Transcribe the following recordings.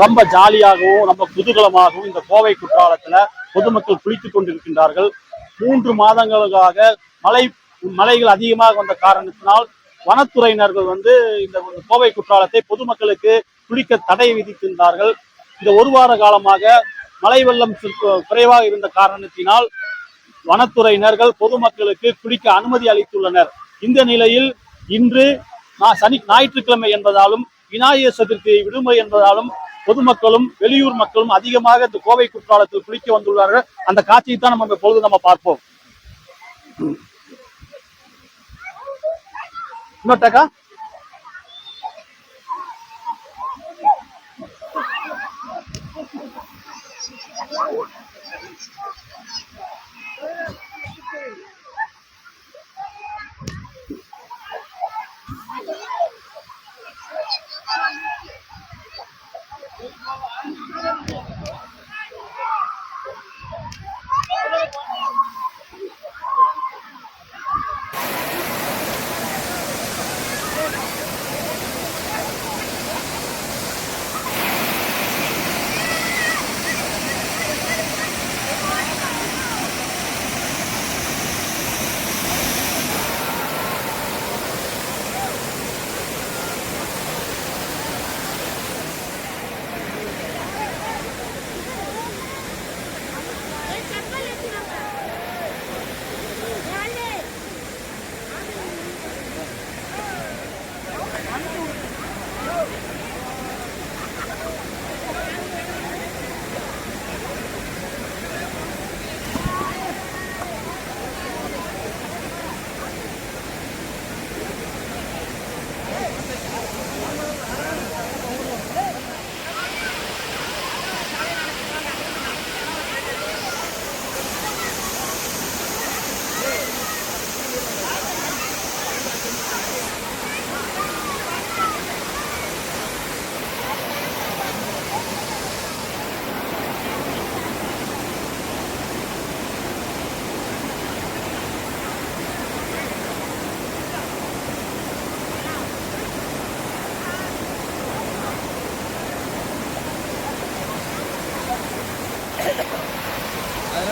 ரொம்ப ஜாலியாகவும் ரொம்ப குதூகலமாகவும் இந்த கோவை குற்றாலத்தில் பொதுமக்கள் குளித்துக் கொண்டிருக்கின்றார்கள். மூன்று மாதங்களுக்காக மழை மழைகள் அதிகமாக வந்த காரணத்தினால் வனத்துறையினர்கள் வந்து இந்த கோவை குற்றாலத்தை பொதுமக்களுக்கு குளிக்க தடை விதித்திருந்தார்கள் இந்த ஒரு வார காலமாக மழை வெள்ளம் குறைவாக இருந்த காரணத்தினால் வனத்துறையினர்கள் பொதுமக்களுக்கு குளிக்க அனுமதி அளித்துள்ளனர். இந்த நிலையில் இன்று சனி ஞாயிற்றுக்கிழமை என்பதாலும் விநாயகர் சதுர்த்தி விடுமுறை என்பதாலும் பொதுமக்களும் வெளியூர் மக்களும் அதிகமாக இந்த கோவை குற்றாலத்தில் குளிக்க வந்துள்ளார்கள். அந்த காட்சியை தான் நம்ம இப்பொழுது நம்ம பார்ப்போம். இன்னொட்டக்கா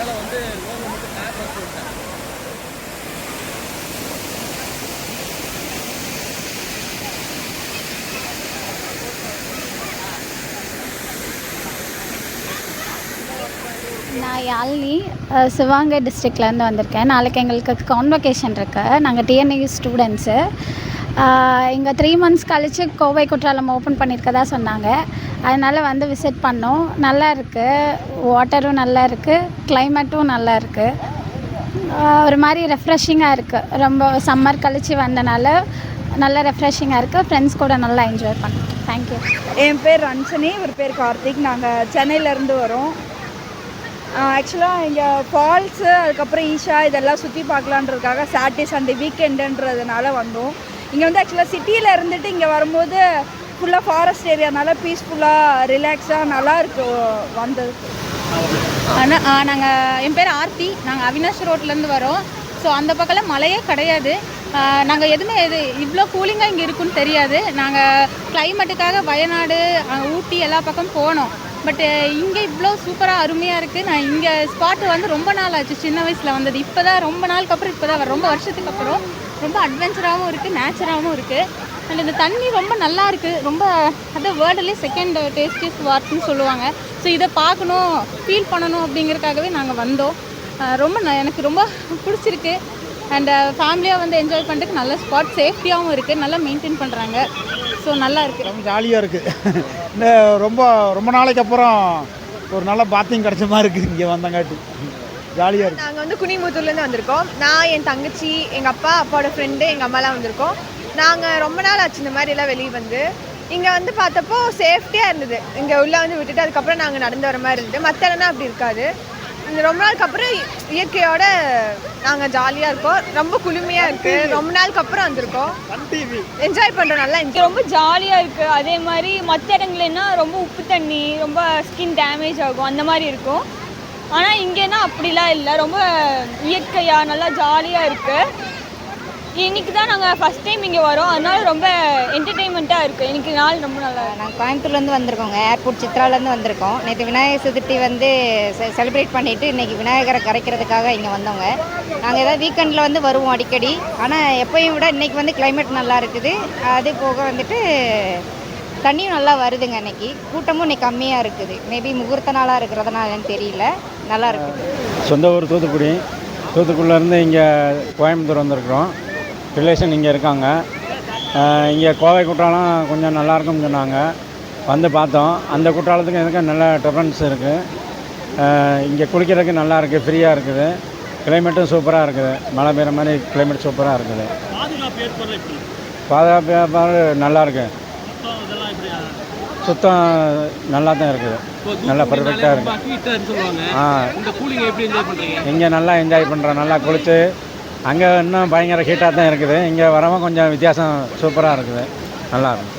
மேலே வந்து லோகோ மட்டும் பேக் வச்சு விட்டேன் நான் யாழினி சிவாங்கை சிவகங்கை டிஸ்ட்ரிக்ட்லேருந்து வந்திருக்கேன். நாளைக்கு எங்களுக்கு கான்வொகேஷன் இருக்குது நாங்கள் டிஎன்ஏ ஸ்டூடெண்ட்ஸு இங்கே த்ரீ மந்த்ஸ் கழித்து கோவை குற்றாலம் ஓப்பன் பண்ணியிருக்கதா சொன்னாங்க. அதனால் வந்து விசிட் பண்ணோம். நல்லா இருக்குது வாட்டரும் நல்லா இருக்குது கிளைமேட்டும் நல்லா இருக்குது ஒரு மாதிரி ரெஃப்ரெஷிங்காக இருக்குது ரொம்ப சம்மர் கழித்து வந்தனால நல்லா ரெஃப்ரெஷிங்காக இருக்குது ஃப்ரெண்ட்ஸ் கூட நல்லா என்ஜாய் பண்ணோம். தேங்க்யூ என் பேர் ரன்சனி ஒரு பேர் கார்த்திக். நாங்கள் சென்னையிலேருந்து வரோம். ஆக்சுவலாக இங்கே ஃபால்ஸு அதுக்கப்புறம் ஈஷா இதெல்லாம் சுற்றி பார்க்கலான்றதுக்காக சாட்டர்டே சண்டே வீக்கெண்டுன்றதுனால வந்தோம். இங்கே வந்து ஆக்சுவலாக சிட்டியில் இருந்துட்டு இங்கே வரும்போது ஃபுல்லாக ஃபாரஸ்ட் ஏரியானால பீஸ்ஃபுல்லாக ரிலாக்ஸாக நல்லாயிருக்கு வந்தது. ஆனால் நாங்கள் என் பேர் ஆர்த்தி. நாங்கள் அவினாஷ் ரோட்லேருந்து வரோம். ஸோ அந்த பக்கம்லாம் மழையே கிடையாது. நாங்கள் எதுவுமே எது இவ்வளோ கூலிங்காக இங்கே இருக்குன்னு தெரியாது. நாங்கள் கிளைமேட்டுக்காக வயநாடு ஊட்டி எல்லா பக்கம் போனோம். பட்டு இங்கே இவ்வளோ சூப்பராக அருமையாக இருக்குது நான் இங்கே ஸ்பாட்டு வந்து ரொம்ப நாள் ஆச்சு. சின்ன வயசில் வந்தது. இப்போ தான் ரொம்ப நாளுக்கு அப்புறம் இப்போ தான் ரொம்ப வருஷத்துக்கு அப்புறம். ரொம்ப அட்வென்ச்சராகவும் இருக்குது நேச்சராகவும் இருக்குது அண்ட் இந்த தண்ணி ரொம்ப நல்லா இருக்குது ரொம்ப அது வேர்ல்டுலேயே செகண்ட் டேஸ்டியஸ்ட் வாட்ஸ்னு சொல்லுவாங்க. ஸோ இதை பார்க்கணும் ஃபீல் பண்ணணும் அப்படிங்கிறதுக்காகவே நாங்கள் வந்தோம். ரொம்ப ந- எனக்கு ரொம்ப பிடிச்சிருக்கு. அண்ட் ஃபேமிலியாக வந்து என்ஜாய் பண்ணுறதுக்கு நல்ல ஸ்பாட் சேஃப்டியாகவும் இருக்குது நல்லா மெயின்டைன் பண்ணுறாங்க ஸோ நல்லா இருக்குது ரொம்ப ஜாலியாக இருக்குது இந்த ரொம்ப ரொம்ப நாளைக்கு அப்புறம் ஒரு நல்ல பாத்திங் கிடைச்ச மாதிரி இருக்குது இங்கே வந்தங்காட்டி. ஜாலியாக இருக்குது நாங்கள் வந்து குனிமுத்தூர்லேருந்து வந்திருக்கோம். நான் என் தங்கச்சி எங்கள் அப்பா அப்பாவோட ஃப்ரெண்டு எங்கள் அம்மாலாம் வந்திருக்கோம். நாங்கள் ரொம்ப நாள் ஆச்சு இந்த மாதிரி எல்லாம் வெளியே வந்து. இங்கே வந்து பார்த்தப்போ சேஃப்டியாக இருந்தது. இங்கே உள்ளே வந்து விட்டுட்டு அதுக்கப்புறம் நாங்கள் நடந்து வர மாதிரி இருந்தது. மற்ற இடம்னா அப்படி இருக்காது. இந்த ரொம்ப நாளுக்கு அப்புறம் இயற்கையோட நாங்கள் ஜாலியாக இருக்கோம். ரொம்ப குளுமையாக இருக்குது ரொம்ப நாளுக்கு அப்புறம் வந்திருக்கோம். என்ஜாய் பண்ணுறோம் நல்லா என்ஜாய் ரொம்ப ஜாலியாக இருக்குது அதே மாதிரி மற்ற இடங்கள்னா ரொம்ப உப்பு தண்ணி ரொம்ப ஸ்கின் டேமேஜ் ஆகும். அந்த மாதிரி இருக்கும். ஆனால் இங்கேனா அப்படிலாம் இல்லை. ரொம்ப இயற்கையாக நல்லா ஜாலியாக இருக்குது இன்னைக்கு தான் நாங்கள் ஃபஸ்ட் டைம் இங்கே வரோம். அதனால ரொம்ப என்டர்டெயின்மெண்ட்டாக இருக்குது இன்னைக்கு நாள் ரொம்ப நல்லா நாங்கள் கோயம்புத்தூர்லேருந்து வந்திருக்கோங்க. ஏர்போர்ட் சித்ராலேருந்து வந்திருக்கோம். நேற்று விநாயகர் சதுர்த்தி வந்து செலிப்ரேட் பண்ணிவிட்டு இன்றைக்கி விநாயகரை கரைக்கிறதுக்காக இங்கே வந்தோங்க. நாங்கள் ஏதாவது வீக்கெண்டில் வந்து வருவோம் அடிக்கடி. ஆனால் எப்போயும் விட இன்றைக்கி வந்து கிளைமேட் நல்லா இருக்குது. அது போக வந்துட்டு தண்ணியும் நல்லா வருதுங்க இன்னைக்கு. கூட்டமும் இன்னைக்கு கம்மியாக இருக்குது. மேபி முகூர்த்த நாளாக இருக்கிறதுனாலன்னு தெரியல. நல்லா இருக்குது சொந்த ஊர் தூத்துக்குடி. தூத்துக்குடியிலேருந்து இங்கே கோயம்புத்தூர் வந்திருக்கிறோம். ரிலேஷன் இங்கே இருக்காங்க. இங்கே கோவை குற்றாலம் கொஞ்சம் நல்லா இருக்கும்னு சொன்னாங்க. வந்து பார்த்தோம். அந்த குற்றாலத்துக்கு இதுக்கும் நல்ல டிஃப்ரென்ஸ் இருக்குது இங்கே குளிக்கிறதுக்கு நல்லா இருக்குது. ஃப்ரீயாக இருக்குது கிளைமேட்டும் சூப்பராக இருக்குது. மழை பெய்கிற மாதிரி கிளைமேட் சூப்பராக இருக்குது. பாதுகாப்பு ஏற்பாடு நல்லா இருக்கு சுத்தம் நல்லா தான் இருக்குது. நல்லா perfect-ஆ இருக்கு. ஹீட்டர்னு சொல்லுவாங்க. ஆ. இந்த கூலிங் எப்படி என்ஜாய் பண்ணுறீங்க இங்கே நல்லா என்ஜாய் பண்ணுறோம் நல்லா குளிச்சு அங்கே இன்னும் பயங்கர ஹீட்டாக தான் இருக்குது. இங்கே வரவும் கொஞ்சம் வித்தியாசம் சூப்பராக இருக்குது. நல்லா இருக்கும்.